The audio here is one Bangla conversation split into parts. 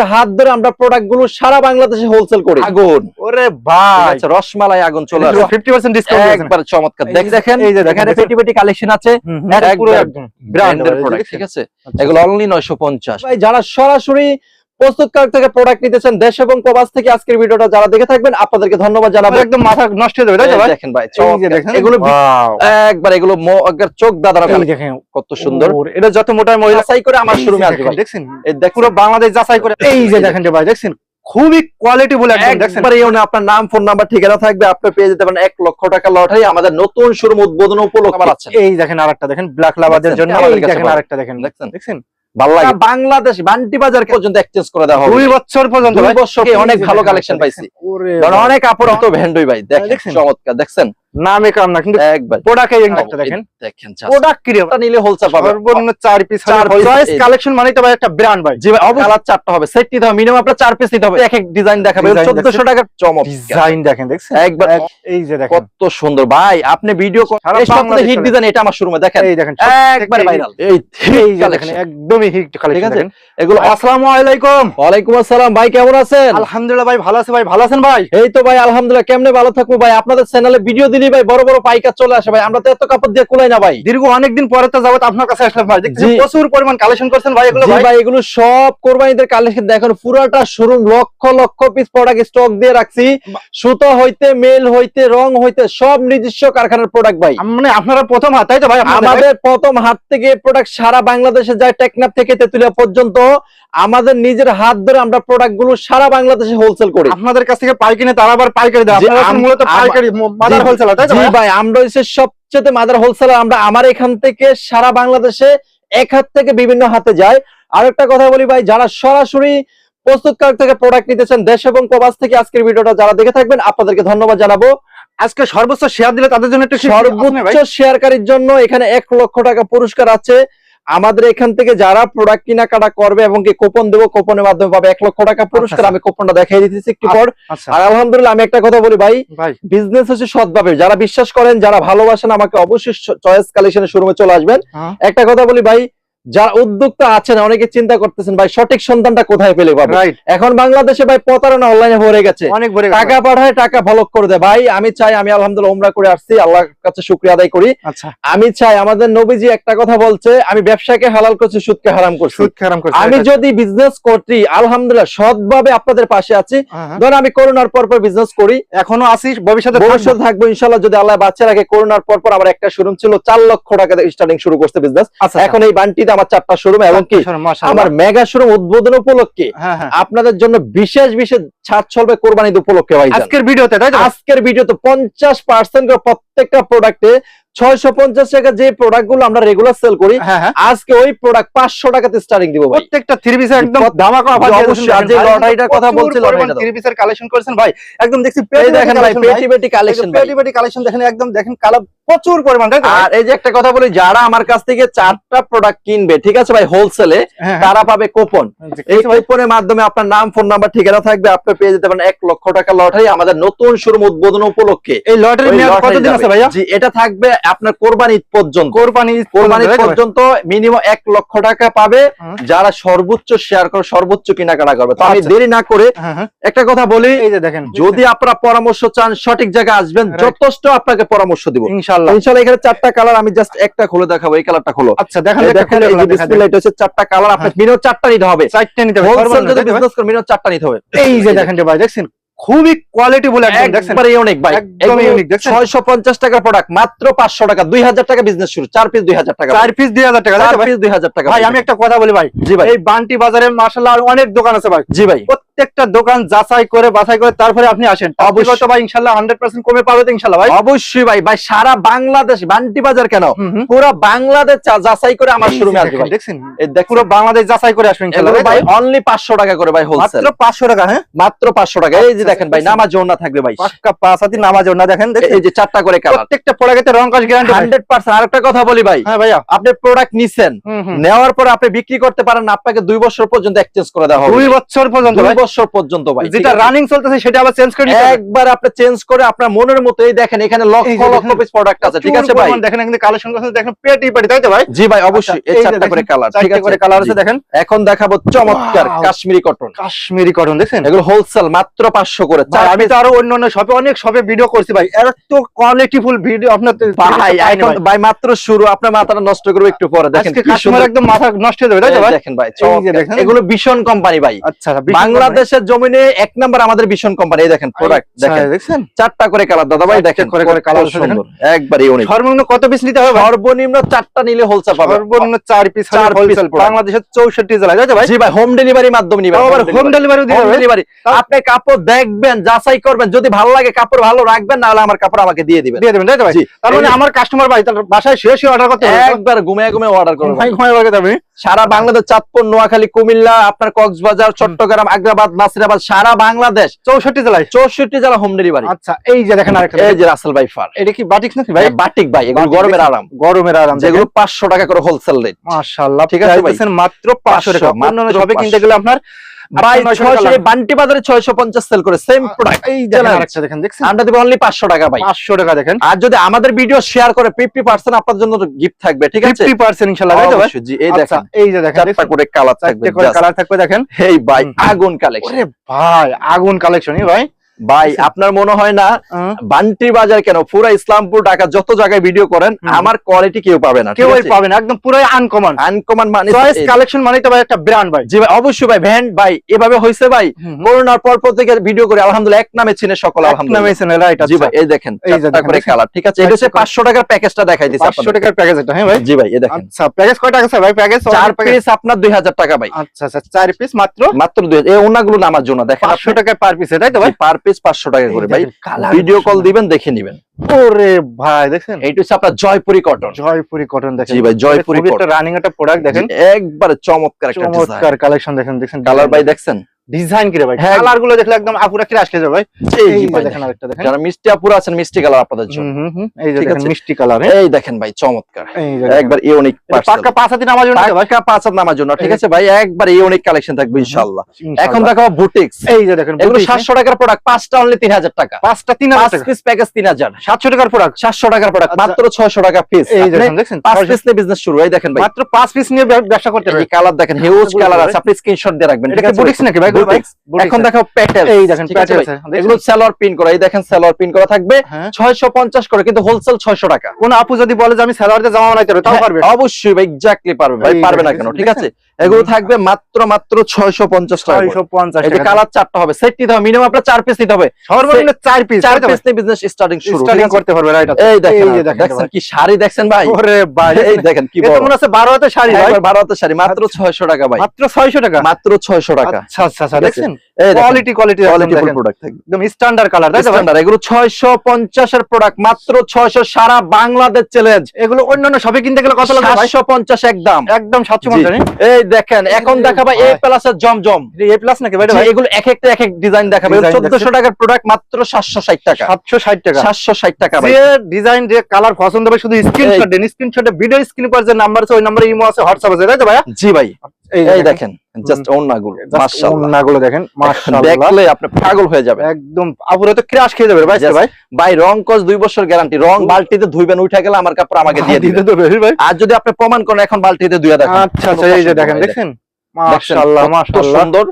হাত ধরে আমরা প্রোডাক্টগুলো সারা বাংলাদেশে হোলসেল করি। আগুন। ওরে ভাই। রসমালাই আগুন চলে আসে। ফিফটি পার্সেন্ট ডিসকাউন্ট একবার চমৎকার। এই দেখ যে- দেখেন এই যে দেখেন, পেটি পেটি কালেকশন আছে। পুরো ব্র্যান্ডের প্রোডাক্ট ঠিক আছে। আচ্ছা। এগুলো অনলি 950 ভাই যারা সরাসরি প্রস্তুতকারক থেকে প্রোডাক্ট নিতেছেন দেশ এবং প্রবাস থেকে আজকের ভিডিওটা যারা দেখে থাকবেন আপনাদেরকে ধন্যবাদ জানাব। একদম মাথা নষ্ট হয়ে যাবে ভাই? দেখেন ভাই এগুলো একবার এগুলো চোখ দাদার দেখেন কত সুন্দর। এটা যত মোটা মহিলা যাচাই করে আমার শোরুমে আসবে দেখেন, দেখছেন? এই দেখ পুরো বাংলাদেশ যাচাই করে এই যে দেখেন। ভাই দেখছেন? খুবই কোয়ালিটি বলে আপনার নাম ফোন নাম্বার ঠিকানা থাকবে আপনি পেয়ে যেতে পারেন এক লক্ষ টাকা লটারি। আমাদের নতুন শোরুম উদ্বোধন উপলক্ষে এই দেখেন আরেকটা দেখেন ব্ল্যাক লাভারদের জন্য দেখেন আরেকটা দেখেন দেখছেন? দেখছেন? ভালো লাগে। বাংলাদেশ বান্টি বাজার পর্যন্ত এক্সচেঞ্জ করে দেওয়া হবে। দুই বছর পর্যন্ত দুই বছর অনেক ভালো কালেকশন? পাইছি। অনেক আপুর অত ভ্যান্ডই ভাই দেখেন? চমৎকার দেখছেন? নামে কাম না কিন্তু প্রোডাক্ট একটা দেখেন। দেখেন। প্রোডাক্ট কি রে ভাই? চারটা নিলে হোলসেল পাবে। সর্বনিম্ন চার পিস চার চয়েস কালেকশন মানে তো ভাই একটা ব্র্যান্ড ভাই। জি ভাই কালার চারটা হবে সেট নিতে হবে মিনিমাম আপনার চার পিস নিতে হবে। এক এক ডিজাইন দেখাবে 1400 টাকার চমৎকার ডিজাইন দেখেন দেখছেন? একবার এই যে দেখেন। কত সুন্দর। ভাই আপনি ভিডিও এই সবথেকে হিট ডিজাইন এটা আমার শোরুমে দেখেন। এই দেখেন একবার ভাইরাল এই এই দেখেন একদমই হিট কালেকশন দেখেন। এগুলো আসসালামু আলাইকুম। আসসালাম ভাই কেমন আছেন? আলহামদুলিল্লাহ ভাই ভালো আছে ভাই ভালো আছেন ভাই? এই তো ভাই আলহামদুলিল্লাহ কেমনে ভালো থাকব ভাই? আপনাদের চ্যানেলে ভিডিও দিলি ভাই বড় বড় পাইকার চলে আসে ভাই। আমরা তো এত কাপড় দিয়ে কুলাই না ভাই। দীর্ঘ অনেকদিন পরে তো যাবত আপনার কাছে আসলাম ভাই। দেখছি প্রচুর পরিমাণ কালেকশন করছেন ভাই এগুলো ভাই। এগুলো সব কোরবানিদের কালেকশন দেখেন পুরাটা showroom lakh lakh piece product stock দিয়ে রাখছি। সুতো হইতে মেল হইতে রং হইতে সব নিজস্ব কারখানার প্রোডাক্ট ভাই। মানে আপনারা প্রথম হাত তাই তো ভাই আমাদের প্রথম হাত থেকে প্রোডাক্ট সারা বাংলাদেশে যায় টেকনাফ থেকে তেতুলিয়া পর্যন্ত। আমাদের নিজের হাত ধরে আমরা প্রোডাক্টগুলো সারা বাংলাদেশে হোলসেল করি। আপনাদের কাছ থেকে পাইকারি তারা আবার পাইকারি দেয়। আপনারা মূলত পাইকারি মাদার জি, হোলসেলার তাই জি ভাই? ভাই আমরা হচ্ছে সবচেয়ে মাদার হোলসেলার আমরা আমার এখান থেকে সারা বাংলাদেশে এক হাত থেকে বিভিন্ন হাতে যায় আরেকটা কথা বলি ভাই যারা সরাসরি প্রস্তুতকারক থেকে প্রোডাক্ট নিতেছেন দেশ এবং প্রবাস থেকে আজকের ভিডিওটা যারা দেখে থাকবেন আপনাদেরকে ধন্যবাদ জানাব। আজকে সর্বোচ্চ শেয়ার দিলে তাদের জন্য একটু সর্বোচ্চ শেয়ারকারীর জন্য এখানে এক লক্ষ টাকা পুরস্কার আছে। আমাদের এখান থেকে যারা প্রোডাক্ট কেনাকাটা করবে এবং কি কোপন দেবো কুপনের মাধ্যমে পাবে এক লক্ষ টাকা পুরস্কার আচ্ছা। আমি কুপনটা দেখাই দিতেছি একটু পর। আচ্ছা। আর আলহামদুলিল্লাহ আমি একটা কথা বলি ভাই ভাই। বিজনেস হচ্ছে সৎভাবে। যারা বিশ্বাস করেন যারা ভালোবাসেন আমাকে অবশ্যই চয়েস কালেকশনের শোরুমে চলে আসবেন। হ্যাঁ। একটা কথা বলি ভাই যারা উদ্যোক্তা আছেন অনেকে চিন্তা করতেছেন ভাই সঠিক সন্ধানটা কোথায় পেলে পাবো? এখন বাংলাদেশে ভাই প্রতারণা অনলাইনে ভরে গেছে। অনেক টাকা পাঠায় টাকা ভলক করে দেয়। ভাই আমি চাই আমি আলহামদুলিল্লাহ উমরা করে আসছি আল্লাহর কাছে শুক্রিয়া আদায় করি। আচ্ছা। আমি চাই আমাদের নবীজি একটা কথা বলছে আমি ব্যবসাকে হালাল করছি সুদকে হারাম করছি। সুদ খারাম করছে আমি যদি বিজনেস করি আলহামদুলিল্লাহ সৎভাবে আপনাদের পাশে আছি। হ্যাঁ, হ্যাঁ। ধরেন আমি করোনার পর পর বিজনেস করি। এখনও আসিস ভবিষ্যতে ভবিষ্যতে থাকব ইনশাল্লাহ যদি আল্লাহ বাচ্চা রাখে। করোনার পর পর আমার একটা শোরুম ছিল চার লক্ষ টাকা স্টার্টিং শুরু করতে বিজনেস আচ্ছা এখন এই আমার চারটা শোরুম এবং কি আমার মেগা শোরুম উদ্বোধন উপলক্ষে হ্যাঁ হ্যাঁ। আপনাদের জন্য বিশেষ বিশেষ ছাড় চলবে কোরবানি উপলক্ষে ভাই আজকের ভিডিওতে তাই তো? আজকের ভিডিওতে পঞ্চাশ পার্সেন্ট প্রত্যেকটা প্রোডাক্টে ছয়শো পঞ্চাশ টাকা যে প্রোডাক্টগুলো আমরা রেগুলার সেল করি হ্যাঁ হ্যাঁ। আজকে ওই প্রোডাক্ট পাঁচশো টাকাতে স্টার্টিং দিব প্রত্যেকটা থ্রি পিসে একদম ধামাকা অফার জি, দিয়ে অবশ্যই। দিয়েছেন আর যে লটারিটার কথা প্রচুর পরিমাণ থ্রি পিসের কালেকশন করেছেন ভাই। একদম দেখছি দেখেন ভাই পেটি পেটি কালেকশন পেটি পেটি কালেকশন দেখেন একদম দেখেন কালার প্রচুর পরিমাণ তাই তো ভাই? আর এই যে একটা কথা বলি যারা আমার কাছ থেকে চারটা প্রোডাক্ট কিনবে ঠিক আছে ভাই হোলসেলে হ্যাঁ, তারা পাবে কুপন। এই কুপনের মাধ্যমে আপনার নাম ফোন নাম্বার ঠিকানা থাকবে আপনি পেয়ে যেতে পারেন এক লক্ষ টাকা লটারি আমাদের নতুন শোরুম উদ্বোধন উপলক্ষে। এই লটারি কতদিন আছে ভাইয়া? জি এটা থাকবে আপনার কোরবানি ঈদ পর্যন্ত কোরবানি কোরবানি? পর্যন্ত মিনিমাম এক লক্ষ টাকা পাবে যারা সর্বোচ্চ শেয়ার করে সর্বোচ্চ কেনাকাটা করবে। তো আমি আচ্ছা। দেরি না করে হ্যাঁ, হ্যাঁ। একটা কথা বলি এই যে দেখেন যদি আপনারা পরামর্শ চান সঠিক জায়গায় আসবেন যথেষ্ট আপনাকে পরামর্শ দিব। ইনশাআল্লাহ। ইনশাআল্লাহ এখানে চারটা কালার আমি জাস্ট একটা খুলে দেখাবো এই কালারটা খুলো। আচ্ছা দেখেন দেখেন এই যে। বিসমিল্লাহ, এটা হচ্ছে চারটা কালার আপনার মিনিমাম চারটা নিতে হবে। চারটে নিতে হবে হোলসেল যদি? বিজনেস করেন মিনিমাম চারটা নিতে হবে। এই যে দেখেন ভাই দেখছেন? খুবই কোয়ালিটি বলে দেখছেন? ইউনিক ভাই। একদম ইউনিক দেখছেন? ছয়শো পঞ্চাশ টাকার প্রোডাক্ট মাত্র পাঁচশো টাকা দুই হাজার টাকা বিজনেস শুরু পিস টাকা। চার পিস দুই হাজার টাকা? পিস দুই হাজার টাকা ভাই আমি একটা কথা বলি ভাই। জি ভাই। এই বান্টি বাজারে মার্শাল্লাহ অনেক দোকান আছে ভাই। জি ভাই। প্রত্যেকটা দোকান যাচাই করে বাছাই করে তারপরে আপনি আসেন। অবশ্যই। ভাই ইনশাল্লাহ হান্ড্রেড পার্সেন্ট কমে পাবে তো ইনশাল্লাহ ভাই। অবশ্যই ভাই। ভাই সারা বাংলাদেশ বান্টি বাজার কেন। পুরো বাংলাদেশ যাচাই করে আমার শোরুমে আসবে ভাই। দেখছেন? পুরো বাংলাদেশ যাচাই করে আসবেন ইনশাল্লাহ ভাই ভাই অনলি পাঁচশো টাকা করে ভাই হোলসেল মাত্র পাঁচশো টাকা হ্যাঁ? মাত্র পাঁচশো টাকা। এই যে আচ্ছা, দেখেন ভাই আচ্ছা। নামাজ না থাকবে ভাই। পাক্কা পাঁচ হাতি নামাজ না দেখেন? এই যে চারটা করে কালার। প্রত্যেকটা প্রোডাক্টে রং কাজ গ্যারান্টি হান্ড্রেড পার্সেন্ট আরেকটা কথা বলি ভাই। হ্যাঁ ভাইয়া। আপনি প্রোডাক্ট নিছেন হুম। নেওয়ার পর আপনি বিক্রি করতে পারেন আপনাকে দুই বছর পর্যন্ত এক্সচেঞ্জ করে দেওয়া হবে। দুই বছর পর্যন্ত ভাই। বছর পর্যন্ত ভাই যেটা রানিং চলতেছে সেটা আবার চেঞ্জ করে নিতে একবার আপনি চেঞ্জ করে আপনার মনের মতো এই দেখেন এখানে লক্ষ লক্ষ পিস প্রোডাক্ট আছে ঠিক আছে ভাই? দেখেন এখানে কালেকশন করছে দেখেন পেটি পেটি তাই তো ভাই? জি ভাই অবশ্যই আচ্ছা, এই চারটা করে কালার ঠিক আছে? করে কালার আছে দেখেন। এখন দেখাবো চমৎকার কাশ্মীরি কটন কাশ্মীরি কটন দেখছেন এগুলো হোলসেল মাত্র পাঁচশো করে ভাই, চার আমি তো আরও অন্য অন্য শপে অনেক শপে ভিডিও করছি ভাই। এত কোয়ালিটিফুল ভিডিও আপনার ভাই এখন ভাই। মাত্র শুরু আপনার মাথাটা নষ্ট করব একটু পরে দেখেন আজকে কি কাস্টমার সুন্দর। একদম মাথা নষ্ট হয়ে যাবে তাই তো ভাই? দেখেন ভাই। দেখেন। এগুলো ভীষণ কোম্পানি ভাই। আচ্ছা বিশ বাংলাদেশের জমিনে এক নাম্বার আমাদের ভীষণ কোম্পানি এই দেখেন প্রোডাক্ট দেখেন। দেখছেন? চারটা করে কালার দাদা ভাই দেখেন করে করে আছে সুন্দর একবারে ইউনিক সর্বনিম্ন কত পিস নিতে হবে সর্বনিম্ন চারটা নিলে হোলসেল পাবে। সর্বনিম্ন চার পিস চার product। বাংলাদেশের চৌষট্টি জেলায় তাই ভাই জি ভাই হোম ডেলিভারির মাধ্যমে নিবেন আবার হোম ডেলিভারি দিয়ে হোম দেবে ডেলিভারি আপনি কাপড় দেখবেন যাচাই করবেন যদি ভালো লাগে কাপড় ভালো রাখবেন না হলে আমার কাপড় আমাকে দিয়ে দিবেন। দিয়ে দেবেন তাই তো ভাই? তার মানে আমার কাস্টমার ভাই তার বাসায় শুয়ে অর্ডার করতে একবার ঘুমিয়ে ঘুমিয়ে অর্ডার করবেন। ভাই ঘুমায় লাগে যাবে সারা বাংলাদেশ চাঁদপুর নোয়াখালী কুমিল্লা আপনার কক্সবাজার চট্টগ্রাম আগ্রাবাদ নাসিরাবাদ সারা বাংলাদেশ। চৌষট্টি জেলায়? চৌষট্টি জেলা হোম ডেলিভারি আচ্ছা এই যে দেখেন আরেকটা এই যে রাসেল ভাই ফার। এটা কি বাটিক নাকি ভাই? বাটিক ভাই এগুলো গরমের আরাম। গরমের আরাম যেগুলো পাঁচশো টাকা করে হোলসেল রেট মাশাআল্লাহ ঠিক আছে ভাই। মাত্র 500 টাকা। সবে কিনতে গেলে আপনার ভাই 800 ছয়শো বান্টি বাজারে ছয়শো পঞ্চাশ সেল করে সেম প্রোডাক্ট এই দেখেন দেখছেন? আমরা দেবো অনলি পাঁচশো টাকা ভাই। 500 টাকা দেখেন। আর যদি আমাদের ভিডিও শেয়ার করে ফিফটি পার্সেন্ট আপনার জন্য গিফট থাকবে ঠিক আছে? 50% ইনশাআল্লাহ তাই তো ভাই? অবশ্যই, জি এই আচ্ছা দেখেন। এই যে দেখেন করে কালার থাকবে। কালার দেখেন। এই ভাই আগুন কালেকশন ভাই আগুন কালেকশন ভাই। ভাই আপনার মনে হয় না বান্টি বাজার কেন? পুরো ইসলামপুর ঢাকা যত জায়গায় ভিডিও করেন আমার কোয়ালিটি কেউ পাবে না কেউই পাবে না একদম পুরো আনকমন আনকমন মানে চয়েস কালেকশন মানে তো ভাই একটা ব্র্যান্ড ভাই। জি ভাই অবশ্যই ভাই ভ্যান ভাই এভাবে হইছে ভাই। করোনার পর পর থেকে ভিডিও করে আলহামদুলিল্লাহ এক নামে চিনে সকল আলহামদুলিল্লাহ নামে চিনে রাইট জি ভাই এই দেখেন করে কালার ঠিক আছে? এটা হচ্ছে চারটে করে- পাঁচশো টাকার প্যাকেজটা দেখাই দিচ্ছি 500 টাকার প্যাকেজ এটা হ্যাঁ ভাই? জি ভাই এই দেখেন। আচ্ছা প্যাকেজ কয় টাকা স্যার ভাই? প্যাকেজ চার পিস আপনার দুই হাজার টাকা ভাই। আচ্ছা আচ্ছা চার পিস মাত্র? মাত্র দুই এই ওনাগুলো নামার জন্য দেখেন 500 টাকা পার পিস তাই তো ভাই? পার পিস পাঁচশো টাকা করে। ভাই ভিডিও কল দিবেন দেখে নিবেন। ওরে ভাই দেখেন এইটা হচ্ছে আপনার জয়পুরি কটন জয়পুরি কটন দেখেন। জি ভাই, জয়পুরি। রানিং একটা প্রোডাক্ট দেখেন। একবারে চমৎকার একটা চমৎকার কালেকশন দেখেন দেখেন কালার ভাই দেখছেন? ডিজাইন কি রে ভাই? হ্যাঁ। কালারগুলো দেখলে একদম আপুরা যাবে ভাই। এই দেখেন আরেকটা দেখেন। যারা মিষ্টি আপুরা আছেন মিষ্টি কালার আপনাদের জন্য। হুম, হুম, হুম। এই যে দেখেন মিষ্টি কালার এই দেখেন ভাই চমৎকার। একবার ইউনিক এটা পাক্কা পাঁচ হাতি নামার জন্য ভাই। পাক্কা পাঁচ হাত নামার জন্য ঠিক আছে ভাই? একবার ইউনিক কালেকশন থাকবে ইনশাআল্লাহ। এখন। দেখাবো বুটিক্স এই যে দেখেন এগুলো boutique, সাতশো টাকার প্রোডাক্ট পাঁচটা অনলি তিন হাজার টাকা। পাঁচটা তিন পাঁচ পিস প্যাকেজ তিন হাজার। সাতশো টাকার প্রোডাক্ট সাতশো টাকার প্রোডাক্ট আচ্ছা। মাত্র ছয়শো টাকা পিস এই যে দেখেন পাঁচ পিস নিয়ে বিজনেস শুরু এই দেখেন ভাই। মাত্র পাঁচ পিস নিয়ে ব্যবসা করতে এই কালার দেখেন হিউজ কালার আছে আপনি স্ক্রিনশট দিয়ে রাখবেন এটা কি বুটিক্স নাকি ভাই? এগুলো ভাই? Boutique। Boutique এখন দেখো প্যাটেল। এই দেখেন প্যাটেল। দেখছেন? এগুলো সেলর পিন করা এই দেখেন সেলর পিন করা থাকবে হ্যাঁ। করে কিন্তু হোলসেল টাকা। কোন আপু যদি বলে যে আমি স্যালারিতে জামা বানাইতে পারব তাও হ্যাঁ, পারবে। অবশ্যই ভাই এক্স্যাক্টলি পারবে ভাই পারবে না কেন ঠিক আছে? এগুলো থাকবে মাত্র মাত্র ছয়শো পঞ্চাশ টাকা করে। ছয়শো পঞ্চাশ এই যে টাকা। কালার চারটা হবে সেট নিতে হবে মিনিমাম আপনার চার পিস নিতে হবে। সর্বনিম্ন চার পিস চার পিস নিয়ে বিজনেস স্টার্টিং শুরু স্টার্টিং করতে পারবে রাইট এই দেখেন এই যে আর দেখেন কি শাড়ি দেখছেন ভাই? ওরে ভাই। এই দেখেন কি বড়। মনে হচ্ছে বারো হাতে শাড়ি ভাই। মাত্র ছয়শো টাকা ভাই। মাত্র ছয়শো টাকা। মাত্র ছয়শো টাকা। আচ্ছা। আচ্ছা আচ্ছা দেখছেন? কোয়ালিটি কোয়ালিটি কোয়ালিটি প্রোডাক্ট থাকবে। একদম স্ট্যান্ডার্ড কালার তাই তো এগুলো ছয়শো পঞ্চাশের প্রোডাক্ট মাত্র ছয়শো সারা বাংলাদেশ চ্যালেঞ্জ এগুলো অন্যান্য শপে কিনতে গেলে কত লাগবে ভাই একদম। একদম সাতশো জি। পঞ্চাশ এই দেখেন এখন এই দেখাবা এ ভাই। প্লাসের জমজম। এ প্লাস নাকি ভাই ভাই? এগুলো এক একটা এক এক ডিজাইন দেখাবে? টাকার প্রোডাক্ট মাত্র টাকা। টাকা। সাতশো ষাট টাকা ভাই। যে ডিজাইন যে কালার পছন্দ হবে শুধু স্ক্রিনশট দেন। স্ক্রিনশটে ভিডিও স্ক্রিন পর যে নাম্বার আছে ওই নাম্বারে ইমো আছে হোয়াটসঅ্যাপ আছে তাই তো ভাইয়া? জি ভাই। এই এই দেখেন। জাস্ট ওন্নাগুলো মাশাআল্লাহ। নাগুলো দেখেন মাশাআল্লাহ। দেখলে আপনি পাগল হয়ে যাবেন। একদম আপুরে তো ক্র্যাশ খেয়ে যাবে ভাই ভাই। ভাই রং কস দুই বছর গ্যারান্টি রং বালতিতে ধুইবেন উঠে গেলে আমার কাপড় আমাকে দিয়ে দিতে তো ভাই। আর যদি আপনি প্রমাণ করেন এখন বালতিতে ধুয়ে দেখেন। আচ্ছা আচ্ছা এই যে দেখেন দেখছেন? মাশাআল্লাহ মাশাআল্লাহ। সুন্দর।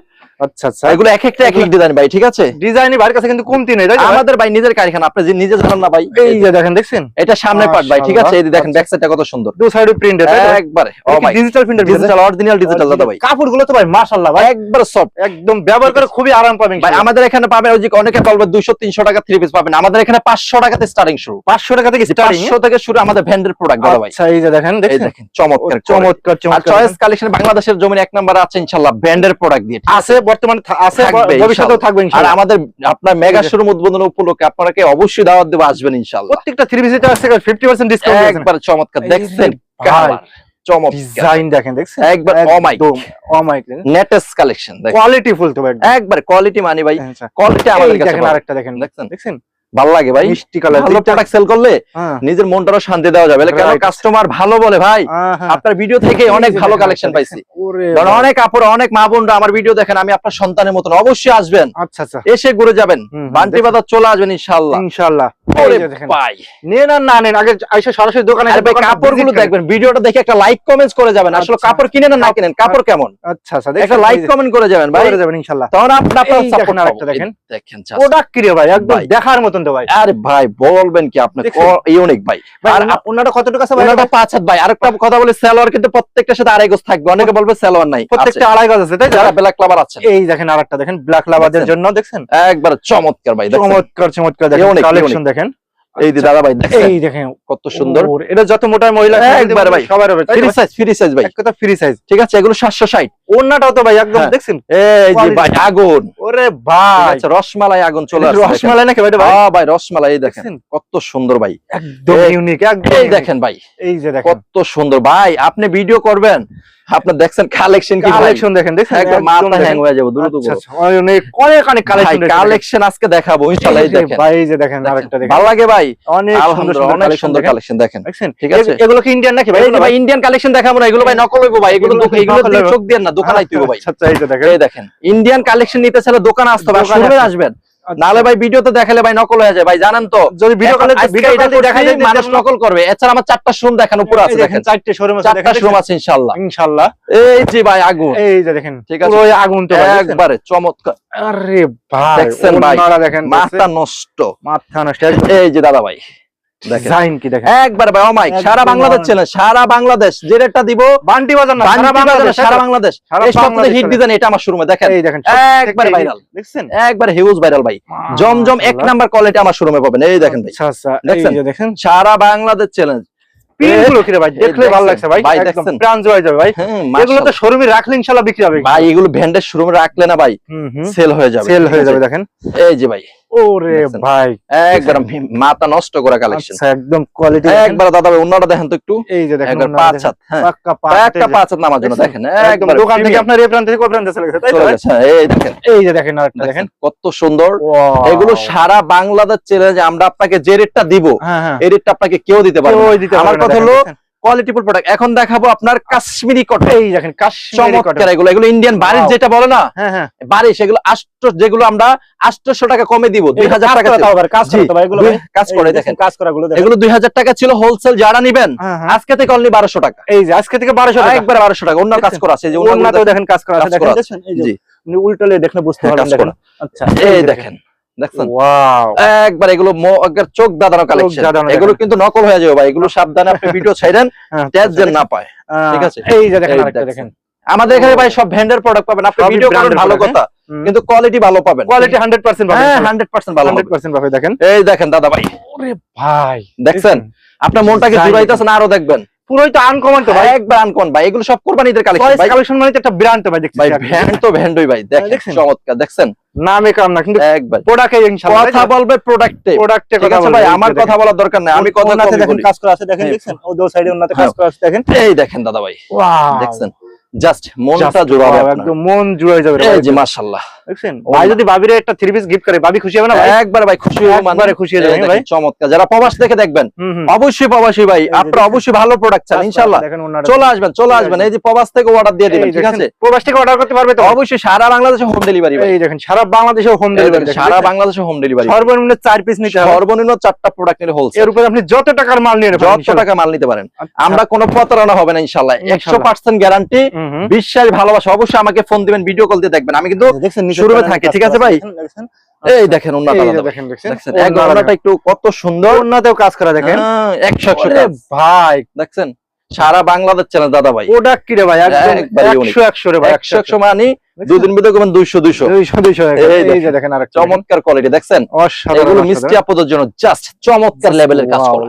আচ্ছা আচ্ছা। এগুলো এক একটা এক এক ডিজাইন ভাই ঠিক আছে? ডিজাইনই ভাইয়ের কাছে কিন্তু কমতি নেই তাই তো ভাই? আমাদের ভাই নিজের কারখানা আপনি যে নিজে জানেন না ভাই। এই যে দেখেন দেখছেন? এটা সামনে পার্ট ভাই ঠিক আছে? এই দেখেন ব্যাক সাইডটা কত সুন্দর। দু সাইডে প্রিন্টেড একবারে ও ভাই। Digital printer digital original digital দাদা ভাই। কাপড়গুলো তো ভাই মাশাআল্লাহ ভাই। একবার সফট একদম ব্যবহার করে খুবই আরাম পাবেন ভাই আমাদের এখানে পাবেন ওই যে অনেকে বলবে দুইশো তিনশো টাকা থ্রি পিস পাবেন। আমাদের এখানে পাঁচশো টাকাতে স্টার্টিং শুরু। 500 টাকা থেকে স্টার্টিং পাঁচশো থেকে শুরু আমাদের ভ্যান্ডের প্রোডাক্ট দাদা ভাই। আচ্ছা এই যে দেখেন দেখেন চমৎকার চমৎকার চমৎকার আর চয়েস কালেকশন বাংলাদেশের জমিন এক নম্বর আছে ইনশাল্লাহ ব্র্যান্ডের প্রোডাক্ট দিয়ে আছে? বর্তমানে আছে ভবিষ্যতেও ইনশাআল্লাহ। থাকবে আর আমাদের আপনার মেগা শোরুম উদ্বোধন উপলক্ষে আপনাকে অবশ্যই দাওয়াত দেবো আসবেন ইনশাল্লাহ। প্রত্যেকটা থ্রি পিসিতে থেকে 50% ডিসকাউন্ট একবার চমৎকার দেখছেন? ডিজাইন দেখেন দেখছেন? একবার অমাইক অমাইক নেটেস্ট কালেকশন দেখেন কোয়ালিটি ফুল তো একবার কোয়ালিটি মানি ভাই। আচ্ছা। কোয়ালিটি আমাদের আমাদের কাছে। আরেকটা দেখেন দেখছেন? দেখছেন? ভালো লাগে ভাই। মিষ্টি কালার ভালো প্রোডাক্ট সেল করলে হ্যাঁ। নিজের মনটারও শান্তি দেওয়া যাবে। কেন কাস্টমার ভালো বলে ভাই? আপনার ভিডিও থেকে অনেক ভালো কালেকশন পাইছি। কারণ অনেক আপুরা অনেক মা বোনরা আমার ভিডিও দেখেন আমি আপনার সন্তানের মতন অবশ্যই আসবেন। আচ্ছা আচ্ছা। এসে ঘুরে যাবেন। বান্টি বাজার চলে আসবেন ইনশাল্লাহ ইনশাআল্লাহ। ওরে এই যে দেখেন। ভাই নেন আর না নেন আগে আইসা সরাসরি দোকানে আরে এসে ভাই দোকানটা কাপড়গুলো visit করেন। দেখবেন ভিডিওটা দেখে একটা লাইক কমেন্ট করে যাবেন আসলে আচ্ছা। কাপড় কিনেন না না কিনেন কাপড় কেমন? আচ্ছা আচ্ছা একটা লাইক কমেন্ট করে যাবেন ভাই। করে যাবেন ইনশাআল্লাহ তখন আপনি আপনার সাপোর্ট আরেকটা দেখেন। দেখেন প্রোডাক্ট কি রে ভাই? একদম দেখার মতন তো ভাই। আরে ভাই বলবেন কি আপনি ইউনিক ভাই। ভাই আর ওনা- কতটুকু আছে ভাই? ওনাটা পাঁচ হাত ভাই। আরেকটা কথা বলি সালোয়ার কিন্তু প্রত্যেকটার সাথে আড়াই গজ থাকবে। অনেকে বলবে সালোয়ার নাই। প্রত্যেকটা আড়াই গজ আছে তাই যারা ব্ল্যাক ক্লাবার আছেন। এই দেখেন আরেকটা দেখেন ব্ল্যাক লাভাদের দেখছেন? জন্য দেখছেন? একবার চমৎকার ভাই? চমৎকার চমৎকার দেখেন কালেকশন দেখেন। এই যে দাদা ভাই এই দেখেন কত সুন্দর। এটা যত মোটা মহিলা একবার ভাই। সবার হবে ফ্রি সাইজ ফ্রি সাইজ ভাই। কথা ফ্রি সাইজ ঠিক আছে এগুলো সাতশো ষাট। ওন্নাটাও তো ভাই একদম হ্যাঁ। দেখছেন? এই যে ভাই আগুন। ওরে ভাই। রসমালাই আগুন চলে আসছে রসমালাই নাকি ভাই ভাই? ভাই রসমালাই এই দেখেন? কত সুন্দর ভাই। একদম ইউনিক একদম এই দেখেন ভাই। এই যে দেখেন। কত সুন্দর। ভাই আপনি ভিডিও করবেন। আপনি দেখছেন কালেকশন কি কালেকশন দেখেন দেখছেন? একবার একদম মাথা হ্যাং হয়ে যাবে দ্রুত আচ্ছা, আচ্ছা, অনেক অনেক অনেক কালেকশন কালেকশন আজকে দেখাবো ইনশাআল্লাহ এই দেখেন। ভাই যে দেখেন আরেকটা দেখেন। ভালো লাগে ভাই? অনেক সুন্দর অনেক সুন্দর কালেকশন দেখেন। ঠিক আছে। এগুলো কি ইন্ডিয়ান নাকি ভাই? এগুলো ভাই ইন্ডিয়ান কালেকশন দেখাবো না এগুলো ভাই নকল হইবো ভাই এগুলো এগুলো। চোখ দিয়ে না দোকান আইতে হইবো ভাই আচ্ছা আচ্ছা, এই দেখেন। ইন্ডিয়ান কালেকশন নিতে চাইলে দোকান আসতে হবে আসবেন। আচ্ছা। নালে ভাই ভিডিওতে দেখালে ভাই নকল হয়ে যায় ভাই জানেন তো। যদি ভিডিও কলে ভিডিও এটা কলে দেখা করছি, যায় মানুষ নকল করবে এছাড়া আমার চারটা শোরুম দেখানো পুরো আছে দেখেন চারটে শোরুম আছে দেখেন শোরুম আছে ইনশাআল্লাহ ইনশাআল্লাহ এই যে ভাই আগুন। এই যে দেখেন ঠিক আছে। পুরো আগুন তো ভাই, একবারে চমৎকার। আরে ভাই দেখেন ভাই? মাথা নষ্ট। মাথা নষ্ট এই যে দাদা ভাই। ডিজাইন কি দেখেন? একবার ভাই অমাইক সারা বাংলাদেশ আমার- ছিলেন সারা বাংলাদেশ যে রেটটা দিব বান্টি বাজার না সারা বাংলাদেশ সারা বাংলাদেশ। এই সপ্তাহে হিট ডিজাইন এটা আমার শোরুমে দেখেন। এই দেখেন একবারে ভাইরাল দেখছেন? একবার হিউজ ভাইরাল ভাই। জমজম এক নাম্বার কোয়ালিটি আমার শোরুমে পাবেন। এই দেখেন ভাই। আচ্ছা আচ্ছা দেখছেন? দেখেন। সারা বাংলাদেশ চ্যালেঞ্জ ভাই এই দেখলে ভালো লাগছে ভাই ভাই একদম দেখছেন? প্রাণ জয় যাবে ভাই। হ্যাঁ এগুলো তো শোরুমে রাখলে ইনশাআল্লাহ বিক্রি হবে। ভাই এগুলো ভ্যান্ডের শোরুমে রাখলে না ভাই সেল হয়ে যাবে। সেল হয়ে যাবে দেখেন। এই যে ভাই। ওরে ভাই। একবার মাথা নষ্ট করা কালেকশন আচ্ছা একদম কোয়ালিটি একবার দাদা ভাই অন্যটা দেখেন তো একটু। এই যে দেখেন একবার পাঁচ হাত হ্যাঁ। পাক্কা পাঁচ হাত নামার জন্য দেখেন। একদম একবার দোকান থেকে আপনার এই প্রান্ত থেকে ওই প্রান্তে চলে গেছে তাই তো? হ্যাঁ, এই দেখেন। এই যে দেখেন আরেকটা দেখেন। কত সুন্দর। এগুলো সারা বাংলাদেশ চ্যালেঞ্জ আমরা আপনাকে যে রেটটা দিব হ্যাঁ হ্যাঁ। এই রেটটা আপনাকে কেউ দিতে পারবে আমার কথা হলো। কোয়ালিটিফুল প্রোডাক্ট এখন দেখাবো আপনার কাশ্মীরি কটন এই দেখেন কাশ্মীরি কটন এগুলো। এগুলো ইন্ডিয়ান বাড়ির যেটা বলে না? হ্যাঁ হ্যাঁ। বাড়ি সেগুলো আষ্ট যেগুলো আমরা আটশো টাকা কমে দিব দুই এটা হাজার কাজ টাকা তাও আবার, কাজ জি, ভাই, এগুলো কাজ করে দেখেন কাজ করা গুলো এগুলো দুই হাজার টাকা ছিল হোলসেল যারা নিবেন হ্যাঁ, হ্যাঁ। আজকে থেকে অনলি বারোশো টাকা। এই যে আজকে থেকে বারোশো টাকা। একবার বারোশো টাকা অন্য কাজ করা আছে যে অন্যগুলো দেখেন কাজ করা আছে। দেখেন? এই যে উল্টালে দেখলে বুঝতে হ্যাঁ, পারবেন আচ্ছা এই দেখেন। দেখছেন? একবার এগুলো চোখ দাদানো কালেকশন এগুলো কিন্তু নকল হয়ে যাবে ভাই। এগুলো সাবধানে আপনি ভিডিও ছাইরেন হ্যাঁ, যেন না পায়। ঠিক আছে? এই যে দেখেন আমাদের এখানে ভাই সব ভ্যান্ডের প্রোডাক্ট পাবেন। আপনি ভিডিও করেন ভালো কথা কিন্তু কোয়ালিটি ভালো পাবেন। কোয়ালিটি হ্যাঁ ভালো দেখেন। এই দেখেন দাদা ভাই। ওরে ভাই দেখছেন? আপনার মনটাকে জুড়াইতেছেন আরও দেখবেন। পুরোই তো আনকমন তো ভাই। একবার আনকন ভাই। এগুলো সব কোরবানিদের কালেকশন ভাই কালেকশন মানে একটা ব্র্যান্ড তো ভাই দেখছেন ভাই ব্র্যান্ড তো ভ্যান্ডই ভাই। দেখেন দেখছেন? চমৎকার দেখছেন? নামে কাম না কিন্তু একবার। প্রোডাক্টে ইনশাআল্লাহ। কথা বলবে প্রোডাক্টে প্রোডাক্টে কথা বলবে ভাই আমার কথা বলার দরকার নাই। আমি কথা না দেখেন। কাজ করা আছে দেখেন হ্যাঁ। দেখছেন? ও দো সাইডে ওনাতে কাজ হ্যাঁ। করা আছে দেখেন। এই দেখেন দাদা ভাই। ওয়াও দেখছেন? জাস্ট মনটা জোড়াবে একদম মন জুড়ে যাবে এই যে মাশাআল্লাহ। দেখছেন? ভাই যদি ভাবিরে একটা থ্রি পিস গিফট করে ভাবি খুশি হবে না ভাই? একবার ভাই খুশি হব মানে খুশি হয়ে যাবে, ভাই। চমৎকার। যারা প্রবাস থেকে দেখবেন অবশ্যই প্রবাসী ভাই আপনারা অবশ্যই ভালো প্রোডাক্ট চান ইনশাআল্লাহ। চলে আসবেন চলে আসবেন। এই যে প্রবাস থেকে অর্ডার দিয়ে দিবেন ঠিক আছে? প্রবাস থেকে অর্ডার করতে পারবে তো? অবশ্যই সারা বাংলাদেশে হোম ডেলিভারি ভাই। এই দেখেন সারা বাংলাদেশে হোম ডেলিভারি সারা বাংলাদেশে হোম ডেলিভারি সর্বনিম্ন চার পিস নিতে হবে। সর্বনিম্ন চারটা প্রোডাক্ট নিলে হোলসেল এর উপরে আপনি যত টাকার মাল নিয়ে যত টাকা মাল নিতে পারেন। আচ্ছা। আমরা কোনো প্রতারণা হবে না ইনশাল্লাহ একশো ইনশাল্লাহ। পার্সেন্ট গ্যারান্টি হুম হুম। বিশ্বাস ভালোবাসা অবশ্যই আমাকে ফোন দিবেন ভিডিও কল দিয়ে দেখবেন। আমি কিন্তু শুরুতে থাকি ঠিক আছে ভাই? এই আচ্ছা। দেখেন ওন্নাটা একটু কত সুন্দর। ওনাতেও কাজ করা দেখেন। হ্যাঁ, একশো একশো ওরে ভাই। দেখছেন? সারা বাংলাদেশ চ্যানেল দাদা ভাই। ওটা কি রে ভাই? একশো একশো রে ভাই একশো একশো। মানি দুদিন ভিতরে দুইশো দুইশো। দুইশো দুইশো এই এই যে দেখেন। আরেকটা চমৎকার কোয়ালিটি দেখছেন? এগুলো মিষ্টি আপদের জন্য জাস্ট চমৎকার লেভেলের কাজ করা।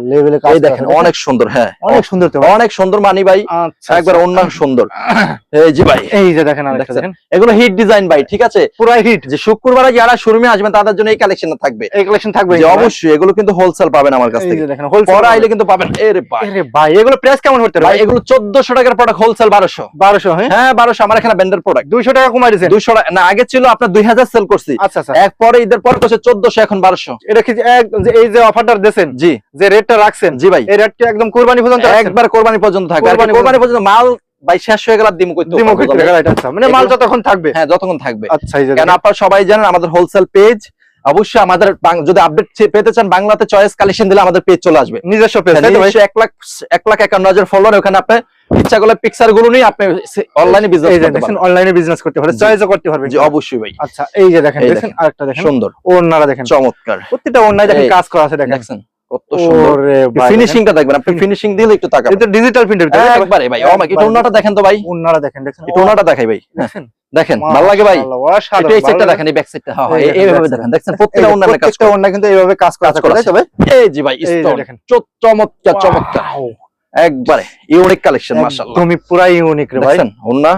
এই দেখেন অনেক সুন্দর হ্যাঁ। অনেক সুন্দর তো। অনেক সুন্দর মানি ভাই আচ্ছা, একবার আচ্ছা। অন্য সুন্দর। এই যে ভাই এই যে দেখেন আরেকটা দেখেন। এগুলো হিট ডিজাইন ভাই ঠিক আছে? পুরো হিট যে শুক্রবারে যারা শোরুমে আসবেন তাদের জন্য এই কালেকশন থাকবে। এই কালেকশন থাকবে যে অবশ্যই এগুলো কিন্তু হোলসেল পাবেন আমার কাছ এই থেকে। যে দেখেন হোলসেল পরে আইলে কিন্তু পাবেন। এরে ভাই। আরে ভাই এগুলো প্রাইস কেমন হতে ভাই এগুলো চোদ্দশো টাকার প্রোডাক্ট হোলসেল বারোশো। বারোশো হ্যাঁ? হ্যাঁ বারোশো আমার এখানে ব্যান্ডের প্রোডাক্ট দুইশো টাকা কম কমাই দিয়েছেন দুইশো টাকা না আগে ছিল আপনার দুই হাজার সেল করছি। আচ্ছা আচ্ছা। এক পরে ঈদের পর করছে চোদ্দশো এখন বারোশো। এটা কি যে এই যে অফারটা দিয়েছেন জি। যে রেটটা রাখছেন জি ভাই। এই রেটটা একদম কোরবানি পর্যন্ত একবার কোরবানি পর্যন্ত থাকবে। কোরবানি পর্যন্ত মাল ভাই শেষ হয়ে গেল আচ্ছা মানে মাল যতক্ষণ থাকবে। হ্যাঁ যতক্ষণ থাকবে। আচ্ছা এই যে কেন আপনারা সবাই জানেন আমাদের হোলসেল পেজ অবশ্যই আমাদের যদি আপডেট পেতে চান বাংলাতে চয়েস কালেকশন দিলে আমাদের পেজ চলে আসবে। নিজস্ব পেজ এক লাখ এক লাখ একান্ন হাজার ফলোয়ার ওখানে আপনি ইচ্ছা করলে পিকচারগুলো নিয়ে আপনি অনলাইনে বিজনেস করতে দেখেন পারবেন। অনলাইনে বিজনেস করতে পারে জি। চয়েসও করতে পারবেন। জি অবশ্যই ভাই। আচ্ছা এই যে দেখেন দেখেন। আরেকটা দেখেন। সুন্দর। ওনারা দেখেন। চমৎকার। প্রত্যেকটা ওনায় দেখেন কাজ করা আছে দেখেন। দেখছেন? কত সুন্দর। ফিনিশিংটা দেখবেন। আপনি ফিনিশিং দিলে একটু তাকাবেন। এটা ডিজিটাল প্রিন্টের একবারে ভাই ও এটা ওনাটা দেখেন তো ভাই। ওনারা দেখেন দেখেন। এটা ওনাটা দেখাই ভাই। হ্যাঁ, দেখেন। দেখেন ভালো লাগে ভাই। মাশাআল্লাহ, এটা এই সাইডটা দেখেন এই ব্যাক সাইডটা হ্যাঁ দেখেন, দেখেন। প্রত্যেকটা কাজ কিন্তু এইভাবে কাজ করা? এই জি ভাই স্টোন দেখেন। চমৎকার চমৎকার। একবারে ইউনিক কালেকশন মাশাআল্লাহ। তুমি পুরাই ইউনিক রে ভাই। ওন্না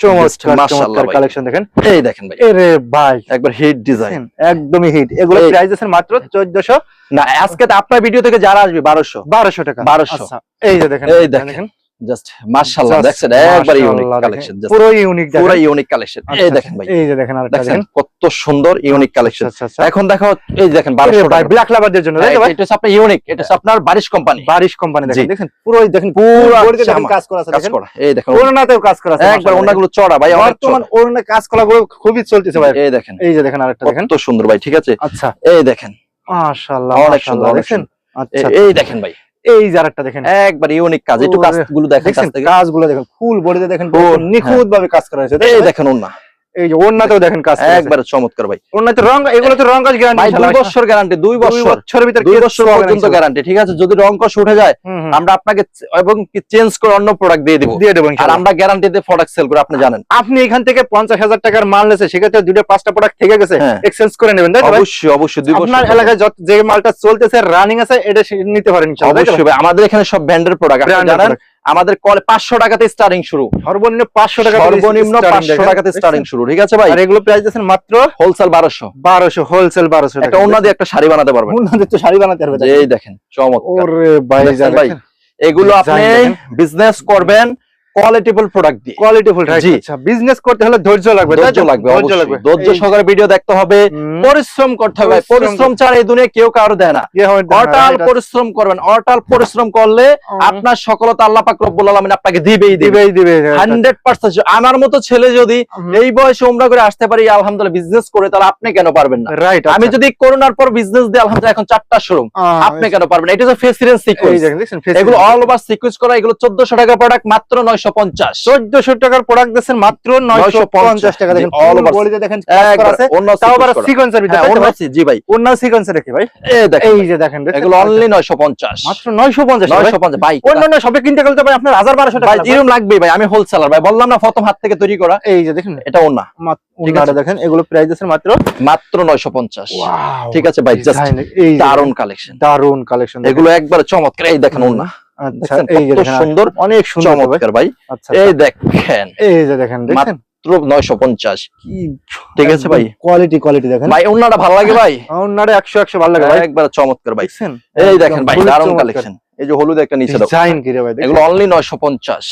চমৎকার কালেকশন দেখেন। এই দেখেন ভাই। আরে ভাই। একবার হিট ডিজাইন একদমই হিট এগুলো প্রাইস আছেন মাত্র 1400 না আজকে তো আপনার ভিডিও থেকে যারা আসবে 1200 1200 টাকা। 1200 আচ্ছা এই যে দেখেন এই দেখেন। জাস্ট মাশাআল্লাহ দেখছেন? একবার ইউনিক কালেকশন পুরো ইউনিক পুরো ইউনিক কালেকশন আচ্ছা, এই দেখেন ভাই। এই যে দেখেন আরেকটা দেখেন কত সুন্দর ইউনিক কালেকশন আচ্ছা আচ্ছা এখন দেখো এই দেখেন 1200 টাকা। ব্ল্যাক লাভারদের জন্য তাই ভাই? এটা আপনার ইউনিক এটা আপনার বারিশ কোম্পানি বারিশ কোম্পানি দেখেন দেখেন পুরো দেখেন পুরো দেখেন কাজ করা আছে দেখেন। এই দেখেন। ওনাতেও কাজ করা আছে একবার চড়া ভাই। বর্তমান কাজ করাগুলো খুবই চলতেছে ভাই। এই দেখেন। এই যে দেখেন আরেকটা দেখেন। কত সুন্দর ভাই ঠিক আছে? আচ্ছা। এই দেখেন। মাশাআল্লাহ অনেক সুন্দর দেখেন? আচ্ছা। এই দেখেন ভাই। এই যে আরেকটা দেখেন। একবার ইউনিক কাজ একটু কাজগুলো দেখেন দেখেন কাজ কাজগুলো দেখেন ফুল বডিতে দেখেন নিখুঁত ভাবে কাজ করা হয়েছে। এই দেখেন ওন্না এই যে ওনাতেও দেখেন কাজ করা চমৎকার ভাই। ওনাতে রং এগুলো তো রং কাজ গ্যারান্টি দুই বছর গ্যারান্টি দুই দুই বছরের ভিতর দুই বছর পর্যন্ত গ্যারান্টি ঠিক আছে? যদি রং কষ উঠে যায় হুম, হুম। আমরা আপনাকে এবং কি চেঞ্জ করে অন্য প্রোডাক্ট দিয়ে দিব। দিয়ে দেবো আর আমরা গ্যারান্টিতে প্রোডাক্ট সেল করে আপনি জানেন। আপনি এখান থেকে পঞ্চাশ হাজার টাকার মাল নিয়েছে সেক্ষেত্রে দুটো পাঁচটা প্রোডাক্ট থেকে গেছে হ্যাঁ। এক্সচেঞ্জ করে নেবেন তাই অবশ্যই অবশ্যই দুই বছর আপনার এলাকায় যত যে মালটা চলতেছে রানিং আছে এটা নিতে পারেন ইনশাআল্লাহ? অবশ্যই আমাদের এখানে সব ব্র্যান্ডের প্রোডাক্ট আপনি জানেন। আমাদের কল পাঁচশো টাকাতে স্টার্টিং শুরু। সর্বনিম্ন পাঁচশো টাকা সর্বনিম্ন পাঁচশো টাকাতে স্টার্টিং শুরু ঠিক আছে ভাই? আর এগুলো প্রাইস দিচ্ছেন মাত্র হোলসেল বারোশো। বারোশো হোলসেল বারোশো একটা অন্য দিয়ে একটা শাড়ি বানাতে পারবেন। অন্যদের তো শাড়ি বানাতে পারবে এই দেখেন চমৎকার। ওরে ভাই ভাই? এগুলো আপনি বিজনেস করবেন কোয়ালিটিফুল প্রোডাক্ট দিয়ে। কোয়ালিটি আচ্ছা বিজনেস করতে হলে ধৈর্য লাগবে ধৈর্য লাগবে ধৈর্য লাগবে। ধৈর্য সহকারে ভিডিও দেখতে হবে। পরিশ্রম করতে হবে। পরিশ্রম পরিশ্রম ছাড়া এই দুনিয়া কেউ কারও দেয় না। হবে না, অটাল পরিশ্রম করবেন। অটাল পরিশ্রম করলে আপনার সফলতা আল্লাহ পাক রব্বুল আলামিন আপনাকে দিবেই দিবেই দিবে হান্ড্রেড পার্সেন্ট আমার মতো ছেলে যদি এই বয়সে উমরা করে আসতে পারি আলহামদুলিল্লাহ বিজনেস করে তাহলে আপনি কেন পারবেন না? রাইট আমি যদি করোনার পর বিজনেস দিই আলহামদুলিল্লাহ এখন চারটা শোরুম আপনি কেন পারবেন এটা হচ্ছে সিকোয়েন্স এগুলো অল ওভার সিকোয়েন্স করা এগুলো চোদ্দশো টাকা প্রোডাক্ট মাত্র নয়শো পঞ্চাশ। চোদ্দশো টাকার প্রোডাক্ট দিচ্ছেন মাত্র নয়শো পঞ্চাশ টাকা দেখেন আছে? সিকোয়েন্সের ভাই? জি ভাই। অন্য সিকোয়েন্সে রেখে ভাই। এই যে দেখেন এগুলো অনলি নয়শো পঞ্চাশ। মাত্র নয়শো পঞ্চাশ নয়শো পঞ্চাশ ভাই। অন্যান্য সবে কিনতে গেলে তো ভাই আপনার হাজার বারোশো টাকা। এরকম লাগবে। ভাই আমি হোলসেলার ভাই। বললাম না প্রথম হাত থেকে তৈরি করা। এই যে দেখেন। এটা ঠিক দেখেন এগুলো প্রাইস দিচ্ছেন মাত্র মাত্র নয়শো পঞ্চাশ। ঠিক আছে ভাই দারুণ কালেকশন দারুণ কালেকশন এগুলো একবার চমৎকার। এই দেখেন ওনা আচ্ছা এই যে দেখেন সুন্দর অনেক সুন্দর ভাই। চমৎকার ভাই। আচ্ছা এই আচ্ছা। দেখেন এই যে দেখেন দেখেন। নয়শো পঞ্চাশ। ঠিক আছে ভাই? কোয়ালিটি কোয়ালিটি দেখেন। ভাই ওনাটা ভালো লাগে ভাই? অন্যটা একশো একশো ভালো লাগে ভাই। একবার চমৎকার ভাই। এই দেখেন ভাই চমৎকার। কালেকশন এই যে হলুদ একটা নিচে ডিজাইন কি রে ভাই? এগুলো অনলি নয়শো পঞ্চাশ।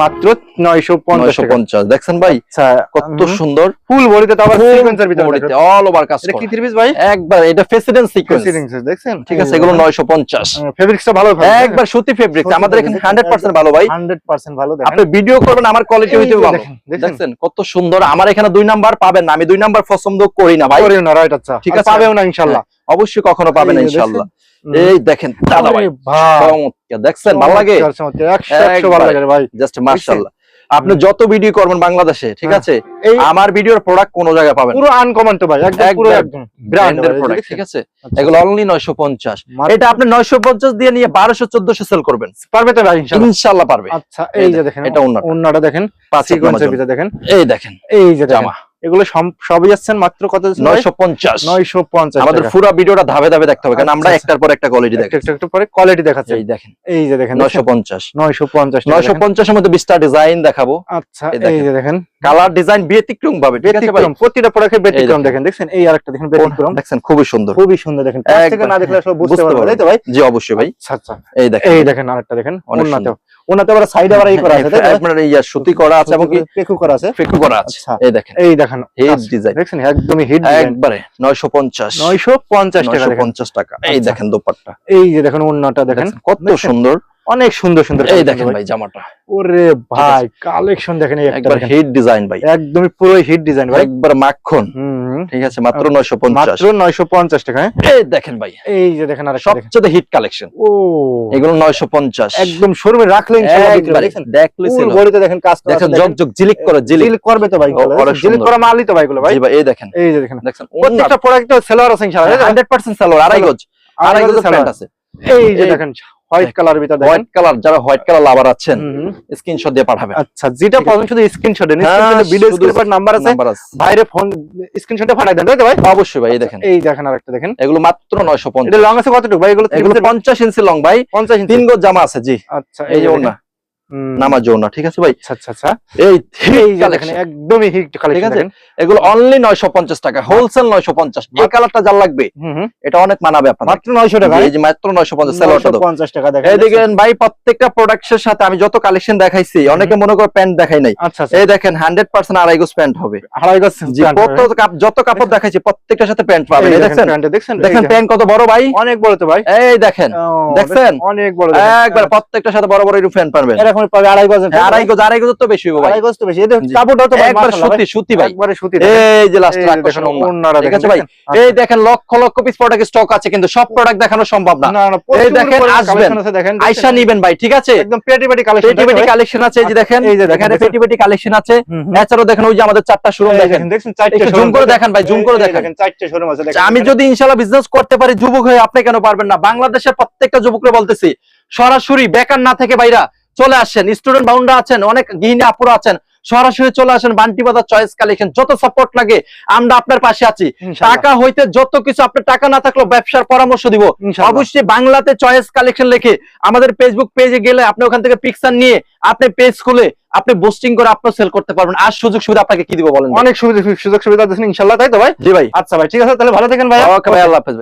মাত্র নয়শো পঞ্চাশ দেখছেন ভাই কত সুন্দর। ফুল বডিতে তো আবার সিকোয়েন্সের ভিতরে অল ওভার কাজ এটা কি ত্রিশ ভাই? একবার এটা ফেসিডেন্স সিকোয়েন্স দেখছেন? ঠিক আছে এগুলো নয়শো পঞ্চাশ। ফেব্রিক্সটা ভালো একবার সুতি ফেব্রিক আমাদের এখানে fabric, হান্ড্রেড পার্সেন্ট ভালো ভাই। আপনি ভিডিও করবেন আমার কোয়ালিটি হইতে ভালো। দেখছেন? কত সুন্দর। আমার এখানে দুই নাম্বার পাবেন না আমি দুই নাম্বার পছন্দ করি না ভাই। করিও না রাইট আচ্ছা। ঠিক আছে। পাবেও না ইনশাআল্লাহ অবশ্যই কখনো পাবেন না ইনশাআল্লাহ হুম। এই দেখেন দাদা ভাই চমৎকার দেখছেন ভালো লাগে? ভালো ভাই। জাস্ট মার্শাল্লাহ আপনি যত ভিডিও করবেন বাংলাদেশে ঠিক হ্যাঁ। আছে আমার ভিডিওর প্রোডাক্ট কোন জায়গায় পাবেন পুরো আনকমন তো ভাই একদম পুরো একদম। একদম। ব্র্যান্ড ব্র্যান্ডের প্রোডাক্ট ঠিক আছে? আচ্ছা। এগুলো অনলি নয়শো পঞ্চাশ। মাত্র- এটা আপনি নয়শো পঞ্চাশ দিয়ে নিয়ে বারোশো চোদ্দশো সেল করবেন। পারবে তো ভাই ইনশাআল্লাহ। ইনশাল্লাহ পারবে। আচ্ছা এই যে দেখেন এটা। অন্যটা দেখেন পাঁচ সিকোয়েন্সের ভিতরে দেখেন। এই দেখেন। এই যে জামা। এগুলো সবই যাচ্ছেন মাত্র কত নয়শো পঞ্চাশ। নয়শো পঞ্চাশ আমাদের পুরো ভিডিওটা ধাপে ধাপে দেখতে হবে কারণ আমরা আচ্ছা, একটার পর একটা কোয়ালিটি দেখি একটু পরে কোয়ালিটি দেখাচ্ছে। এই দেখেন। এই যে দেখেন নয়শো পঞ্চাশ। নয়শো পঞ্চাশ নয়শো পঞ্চাশের মধ্যে বিশটা ডিজাইন দেখাবো। আচ্ছা এই দেখেন। যে দেখেন। কালার ডিজাইন ব্যতিক্রম ভাবে ব্যতিক্রম প্রতিটা প্রোডাক্টের ব্যতিক্রম দেখেন। দেখেন দেখছেন? এই আরেকটা দেখেন ব্যতিক্রম। দেখছেন খুবই সুন্দর। খুবই সুন্দর দেখেন। কাছ থেকে না দেখলে আসলে বুঝতে পারবেন। তাই তো ভাই? জি অবশ্যই ভাই। আচ্ছা আচ্ছা। এই দেখেন। এই দেখেন আরেকটা দেখেন অনেক ওন্নাতে আবার সাইডে আবার এই করা আছে? আপনার এই সুতি করা আছে এবং পেকু করা আছে। ফেকু করা আছে। আচ্ছা। এই দেখেন। এই দেখেন। হিট আচ্ছা, ডিজাইন দেখছেন একদমই হিট একবারে 950 নয়শো পঞ্চাশ টাকা দেখেন। 950 টাকা। এই আচ্ছা। দেখেন দোপাট্টা। এই যে দেখেন ওন্নাটা দেখেন। দেখেন কত সুন্দর। অনেক সুন্দর সুন্দর এই দেখেন ভাই। জামাটা। ওরে ভাই কালেকশন দেখেন একবার হিট ডিজাইন ভাই। একদমই পুরো হিট ডিজাইন ভাই। একবার মাখন। ঠিক আছে মাত্র 950 মাত্র 950 নয়শো টাকা হ্যাঁ? এই দেখেন ভাই। এই যে দেখেন আর সবচেয়ে হিট কালেকশন ও। এগুলো 950 একদম শোরুমে রাখলে ইনশাআল্লাহ দেখলে ছিল। বডিতে দেখেন কাজ করা দেখেন দেখেন। জগ জিলিক করে জিলিক জিল করবে তো ভাই ও, অনেক করা মালই তো ভাই গুলো ভাই। এই দেখেন। এই যে দেখেন। দেখেন প্রত্যেকটা প্রোডাক্ট সেলার আছে ইনশাআল্লাহ। তাই তো? 100% সালোয়ার আড়াই গজ। আড়াই গজ প্যান্ট আছে। এই যে দেখেন হোয়াইট কালার ভিতর হোয়াইট কালার যারা হোয়াইট কালার লাভার আছেন। স্ক্রিনশট দিয়ে পাঠাবেন। আচ্ছা যেটা প্রবলেম শুধু স্ক্রিনশটে স্ক্রিনশটে ভিডিও শুধু নাম্বার আছে। বাইরে ফোন স্ক্রিনশটে পাঠাই দেন তাই ভাই? অবশ্যই ভাই এই দেখেন। এই দেখেন আরেকটা দেখেন। এগুলো মাত্র এটা 950 লং আছে কতটুকু ভাই? এগুলো 50 ইঞ্চি লং ভাই। 50 ইঞ্চি তিন গজ জামা আছে জি। আচ্ছা এই যে ওনা হুম, নামাজ ঠিক আছে ভাই? আচ্ছা আচ্ছা আচ্ছা। এই দেখেন একদমই হিট কালেকশন আছে? এগুলো অনলি 950 টাকা হোলসেল 950 এই কালারটা যার লাগবে এটা অনেক মানাবে আপনাদের। মাত্র 900 টাকা? এই যে মাত্র 950 সালোয়ারটা দাও 950 টাকা দেখেন এই দেখেন ভাই প্রত্যেকটা প্রোডাক্টের সাথে আমি যত কালেকশন দেখাইছি অনেকে মনে করে প্যান্ট দেখাই নাই। এই দেখেন 100% আড়াই গজ প্যান্ট হবে। আড়াই গজ জি কত কাপ- যত কাপড় দেখাইছি প্রত্যেকটার সাথে প্যান্ট পাবেন। এই দেখছেন? দেখেন দেখেন। প্যান্ট কত বড় ভাই? অনেক বড় তো ভাই। এই দেখেন ও, দেখছেন? অনেক বড় দেখেন। একবার প্রত্যেকটার সাথে বড় বড় এরকম প্যান্ট পাবেন পাবে আড়াই গজ হ্যাঁ, আড়াই গজ আড়াই গজ তো বেশি হবে আড়াই গজ তো বেশি। এই তো একবার মাশাআল্লাহ সুতি সুতি ভাই। ভাই একবারে সুতি এই যে লাস্ট ঠিক আছে ভাই? এই দেখেন lakh lakh piece product stock আছে কিন্তু সব প্রোডাক্ট দেখানো সম্ভব না। না দেখেন, আসবেন। নিবেন ভাই ঠিক আছে? একদম পেটি পেটি কালেকশন পেটি পেটি কালেকশন আছে এই যে দেখেন এই যে দেখেন, এখানে পেটি পেটি কালেকশন আছে। এছাড়াও দেখেন ওই যে আমাদের চারটা শোরুম দেখেন। দেখেন চারটে করে। দেখান। ভাই, zoom করে এই দেখান। চারটে শোরুম আছে দেখেন। আমি যদি ইনশাল্লাহ বিজনেস করতে পারি যুবক হয়ে আপনি কেন পারবেন না? বাংলাদেশের প্রত্যেকটা যুবকরা বলতেছি সরাসরি বেকার না থেকে বাইরা চলে আসেন। স্টুডেন্ট বাউন্ডার আছেন অনেক গৃহিণী আপুরা আছেন। সরাসরি চলে আসেন বান্টি বাজার চয়েস কালেকশন যত সাপোর্ট লাগে আমরা আপনার পাশে আছি। টাকা হইতে যত কিছু আপনার টাকা না থাকলেও ব্যবসার পরামর্শ দিব। অবশ্যই বাংলাতে চয়েস কালেকশন লিখে আমাদের ফেসবুক পেজে গেলে আপনি ওখান থেকে পিকচার নিয়ে আপনি পেজ খুলে আপনি বোস্টিং করে আপনি সেল করতে পারবেন। আর সুযোগ সুবিধা আপনাকে কি দিব বলেন অনেক সুবিধা সুযোগ সুবিধা দিচ্ছেন ইনশাল্লাহ তাই তো ভাই? জি ভাই। আচ্ছা ভাই ঠিক আছে তাহলে ভালো থাকেন ভাই ওকে ভাই আল্লাহ হাফেজ।